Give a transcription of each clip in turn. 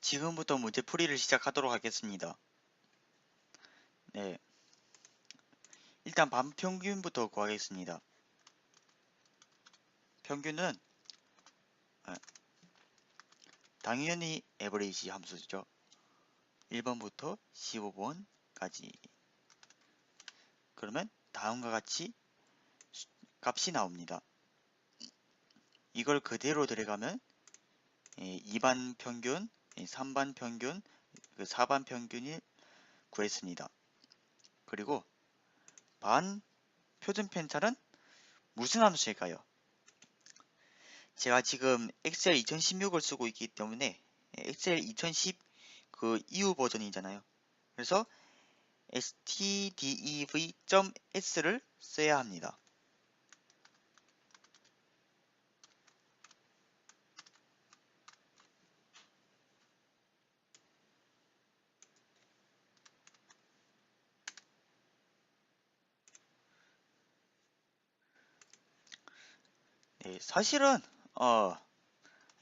지금부터 문제풀이를 시작하도록 하겠습니다. 네. 일단 반평균부터 구하겠습니다. 평균은 아, 당연히 에버리지 함수죠. 1번부터 15번까지 그러면 다음과 같이 수- 값이 나옵니다. 이걸 그대로 들어가면 2반 평균, 3반 평균, 4반 평균이 구했습니다. 그리고 반 표준 편차는 무슨 함수일까요? 제가 지금 엑셀 2016을 쓰고 있기 때문에 엑셀 2010 그 이후 버전이잖아요. 그래서 stdev.s를 써야 합니다. 네, 사실은 어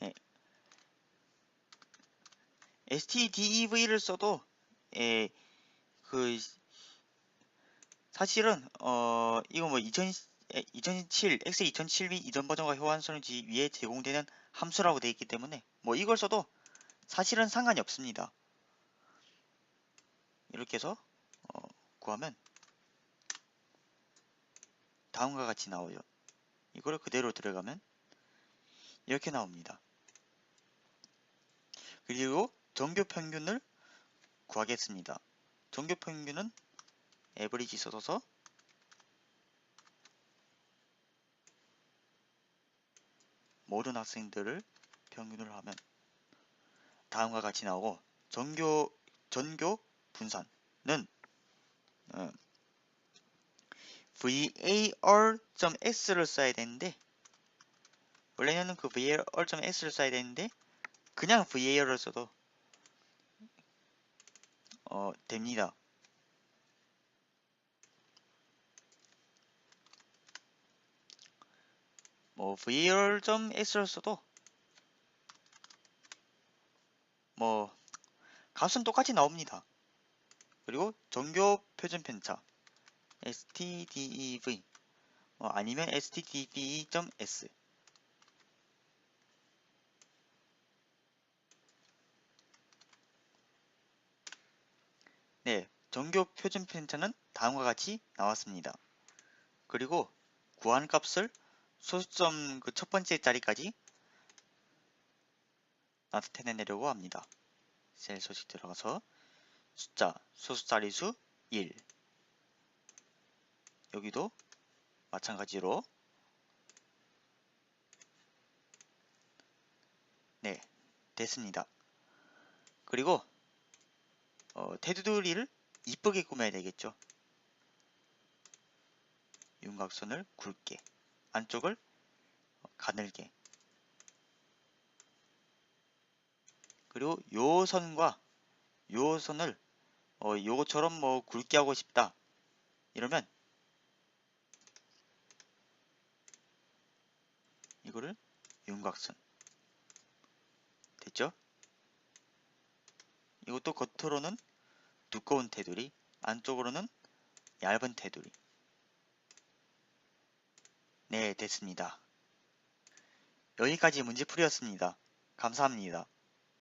예, stdev를 써도 예, 그 사실은 어 이거 뭐 2000, 2007 엑셀 2007 및 이전 버전과 호환 설치 위에 제공되는 함수라고 되어 있기 때문에 뭐 이걸 써도 사실은 상관이 없습니다. 이렇게 해서 어, 구하면 다음과 같이 나오죠. 이거를 그대로 들어가면 이렇게 나옵니다. 그리고 정교 평균을 구하겠습니다. 정교 평균은 에버리지 써서 모든 학생들을 평균을 하면 다음과 같이 나오고 전교 전교 분산은 어, var.s를 써야 되는데 원래는 그 var.s를 써야 되는데 그냥 var을 써도 어, 됩니다. 뭐 var.s를 써도 뭐 값은 똑같이 나옵니다. 그리고 정교 표준 편차 stdev 뭐 아니면 stdv.s 네, 정교 표준 편차는 다음과 같이 나왔습니다. 그리고 구한 값을 소수점 그 첫 번째 자리까지 나타내려고 합니다. 셀 소식 들어가서 숫자 소수 자리수 1 여기도 마찬가지로 네 됐습니다. 그리고 어, 테두리를 이쁘게 꾸며야 되겠죠. 윤곽선을 굵게 안쪽을 가늘게 그리고 요 선과 요 선을 어, 요거처럼 뭐 굵게 하고 싶다 이러면 이거를 윤곽선 됐죠? 이것도 겉으로는 두꺼운 테두리 안쪽으로는 얇은 테두리 네 됐습니다. 여기까지 문제풀이였습니다. 감사합니다.